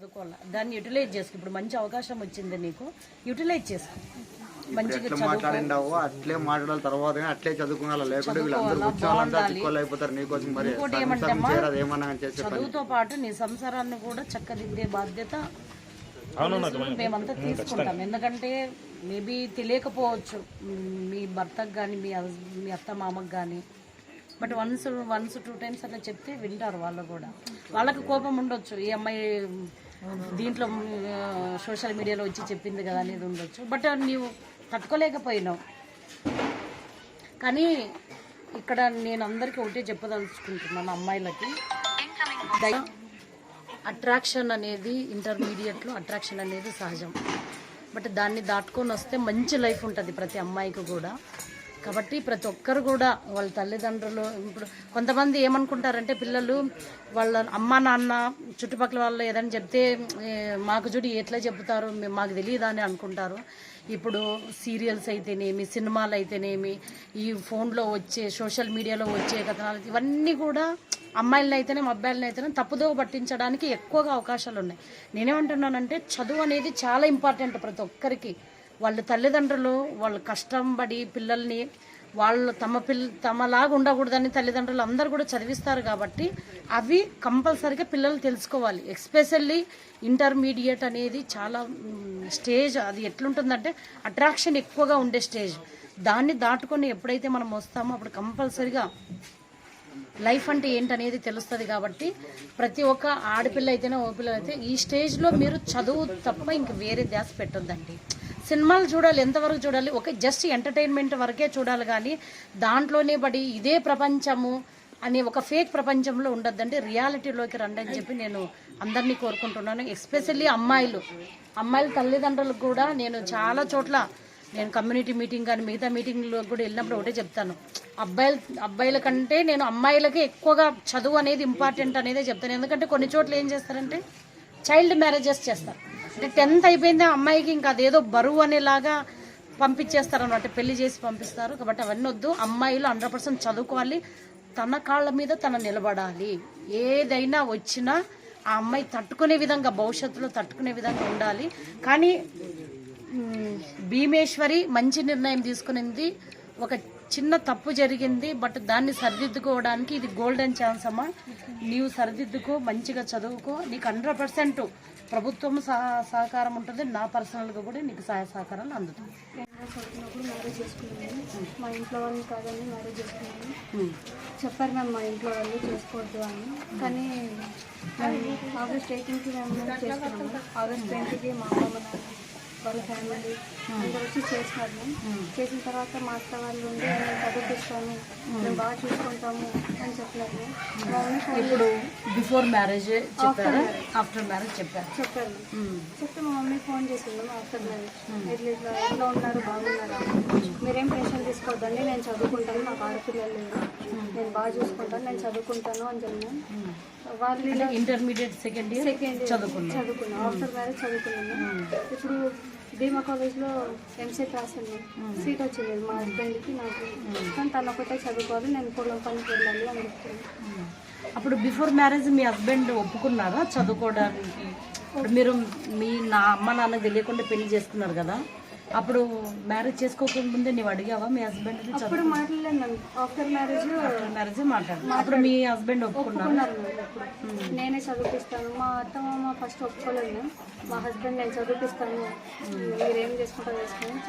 చదువుకోవాలి? దాన్ని యూటిలైజ్ చేసుకో. ఇప్పుడు మంచి అవకాశం వచ్చింది నీకు. యూటిలైజ్ చేసుకో. మంచిగా ఎట్లా మాట్లాడిండావో అట్లే మాట్లాడాలి. తర్వాత అట్లే లేకుంటే వీళ్ళందరూ కూర్చోవాలంతా నీకోసం మరి. చదువుతో పాటు నీ సంసారాన్ని కూడా చక్కదిద్దే బాధ్యత మేమంతా తీసుకుంటాం. ఎందుకంటే మేబీ తెలియకపోవచ్చు. మ్, భర్తకు కానీ మీ మీ అత్త మామకు కానీ but once once two times అట్లా చెప్తే వింటారు వాళ్ళు కూడా. వాళ్ళకి కోపం ఉండొచ్చు. ఈ అమ్మాయి దీంట్లో సోషల్ మీడియాలో వచ్చి చెప్పింది కదా అనేది ఉండొచ్చు. బట్ నీవు తట్టుకోలేకపోయినావు. కానీ ఇక్కడ నేను అందరికీ ఒకటే చెప్పదలుచుకుంటున్నాను అమ్మాయిలకి. అట్రాక్షన్ అనేది ఇంటర్మీడియట్లో అట్రాక్షన్ అనేది సహజం. బట్ దాన్ని దాటుకొని వస్తే మంచి లైఫ్ ఉంటుంది ప్రతి అమ్మాయికి కూడా. కాబట్టి ప్రతి ఒక్కరు కూడా వాళ్ళ తల్లిదండ్రులు ఇప్పుడు కొంతమంది ఏమనుకుంటారంటే పిల్లలు వాళ్ళ అమ్మ నాన్న చుట్టుపక్కల వాళ్ళు ఏదైనా చెప్తే మాకు చూడు ఎట్లా చెప్తారు మేము- మాకు తెలియదా అని అనుకుంటారు. ఇప్పుడు సీరియల్స్ అయితేనేమి సినిమాలు అయితేనేమి ఈ ఫోన్లో వచ్చే సోషల్ మీడియాలో వచ్చే కథనాలు ఇవన్నీ కూడా అమ్మాయిలను అయితేనే అబ్బాయిలను అయితేనే తప్పుదో పట్టించడానికి ఎక్కువగా అవకాశాలు ఉన్నాయి. నేనేమంటున్నానంటే చదువు అనేది చాలా ఇంపార్టెంట్ ప్రతి ఒక్కరికి. వాళ్ళ తల్లిదండ్రులు వాళ్ళు కష్టం పడి పిల్లల్ని వాళ్ళు తమ పిల్ల తమలాగా ఉండకూడదని తల్లిదండ్రులు అందరూ కూడా చదివిస్తారు కాబట్టి అవి కంపల్సరీగా పిల్లలు తెలుసుకోవాలి. ఎస్పెషల్లీ ఇంటర్మీడియట్ అనేది చాలా స్టేజ్ అది ఎట్లుంటుందంటే అట్రాక్షన్ ఎక్కువగా ఉండే స్టేజ్ దాన్ని దాటుకొని ఎప్పుడైతే మనం వస్తామో అప్పుడు కంపల్సరీగా లైఫ్ అంటే ఏంటనేది తెలుస్తుంది కాబట్టి ప్రతి ఒక్క ఆడపిల్ల అయితేనే ఓ పిల్ల అయితే ఈ స్టేజ్లో మీరు చదువు తప్ప ఇంక వేరే ధ్యాస పెట్టొద్దండి. సినిమాలు చూడాలి ఎంతవరకు చూడాలి ఒక జస్ట్ ఎంటర్టైన్మెంట్ వరకే చూడాలి కానీ దాంట్లోనే పడి ఇదే ప్రపంచము అనే ఒక ఫేక్ ప్రపంచంలో ఉండద్దండి రియాలిటీలోకి రండి అని చెప్పి నేను అందరినీ కోరుకుంటున్నాను. ఎస్పెషల్లీ అమ్మాయిలు. అమ్మాయిల తల్లిదండ్రులకు కూడా నేను చాలా చోట్ల నేను కమ్యూనిటీ మీటింగ్ కానీ మిగతా మీటింగ్లో కూడా వెళ్ళినప్పుడు ఒకటే చెప్తాను. అబ్బాయిల అబ్బాయిల కంటే నేను అమ్మాయిలకి ఎక్కువగా చదువు అనేది ఇంపార్టెంట్ అనేది చెప్తాను. ఎందుకంటే కొన్ని చోట్ల ఏం చేస్తారంటే చైల్డ్ మ్యారేజెస్ చేస్తారు. అంటే టెన్త్ అయిపోయింది ఆ అమ్మాయికి ఇంకా అదేదో బరువు అనేలాగా పంపించేస్తారు అనమాట పెళ్ళి చేసి పంపిస్తారు. కాబట్టి అవన్నీ వద్దు. అమ్మాయిలు హండ్రెడ్ పర్సెంట్ చదువుకోవాలి. తన కాళ్ళ మీద తన నిలబడాలి. ఏదైనా వచ్చినా ఆ అమ్మాయి తట్టుకునే విధంగా భవిష్యత్తులో తట్టుకునే విధంగా ఉండాలి. కానీ భీమేశ్వరి మంచి నిర్ణయం తీసుకునింది. ఒక చిన్న తప్పు జరిగింది బట్ దాన్ని సరిదిద్దుకోవడానికి ఇది గోల్డెన్ ఛాన్స్ అమ్మా. నీవు సరిదిద్దుకో మంచిగా చదువుకో. నీకు హండ్రెడ్ పర్సెంట్ ప్రభుత్వం సహ- సహకారం ఉంటుంది. నా పర్సనల్గా కూడా నీకు సహాయ సహకారాలు చేసుకున్నాను మా ఇంట్లో వాళ్ళని కాదని మ్యారేజ్ చేసుకున్నాను. చెప్పారు మ్యామ్ మా ఇంట్లో వాళ్ళు చేసుకోవద్దు అని. కానీ ఆగస్ట్ ఎయిటీన్కి మేము చేసుకున్నాము. ఆగస్ట్ ట్వంటీకి మా అమ్మమ్మ నాన్న వాళ్ళ ఫ్యామిలీ అందరూ వచ్చి చేసినారు. మ్యామ్ చేసిన తర్వాత మా అత్త వాళ్ళు ఉండి నేను చదివిస్తాను మేము బాగా చూసుకుంటాము అని చెప్పారు. ఇప్పుడు బిఫోర్ మ్యారేజ్ చెప్పారా? ఆఫ్టర్ మ్యారేజ్ చెప్పారు. చెప్పారు. చెప్తే మా మమ్మీ ఫోన్ చేసింది మా అత్త ఇట్లా ఇట్లా ఎట్లా ఉన్నారు? బాగున్నారా? మీరేం టెన్షన్ తీసుకోవద్దండి నేను చదువుకుంటాను నాకు ఆడపిల్లలు లేరు. నేను బాగా చూసుకుంటాను నేను చదువుకుంటాను అని చెప్పినాను వాళ్ళు ఇంటర్మీడియట్ సెకండ్ ఇయర్ సెకండ్ చదువుకున్నాం చదువుకున్నాను ఆఫ్టర్ మ్యారేజ్ చదువుకున్నాను. ఇప్పుడు భీమా కాలేజ్లో ఎంసెట్ రాసాను సీట్ వచ్చింది మా హస్బెండ్కి నాకు. కానీ తను ఒకటే చదువుకోవాలి నేను పొలం పనికి వెళ్ళాలి అని చెప్తాను అప్పుడు బిఫోర్ మ్యారేజ్ మీ హస్బెండ్ ఒప్పుకున్నారా చదువుకోవడానికి? మీరు మీ నా అమ్మ నాన్న తెలియకుండా పెళ్ళి చేసుకున్నారు కదా? అప్పుడు మ్యారేజ్ చేసుకోక ముందే నీవు అడిగావా? మీ హస్బెండ్ మాట్లాడలేను ఆఫ్టర్ మ్యారేజ్ మ్యారేజ్ మాట్లాడు. అప్పుడు మీ హస్బెండ్ ఒప్పుకున్నారు? అప్పుడు. నేనే చదివిపిస్తాను. మా అత్త మామ ఫస్ట్ ఒప్పుకోలేదు. మా హస్బెండ్ నేను చదివిపిస్తాను. మీరేం చేసుకుంటారో చేసుకుని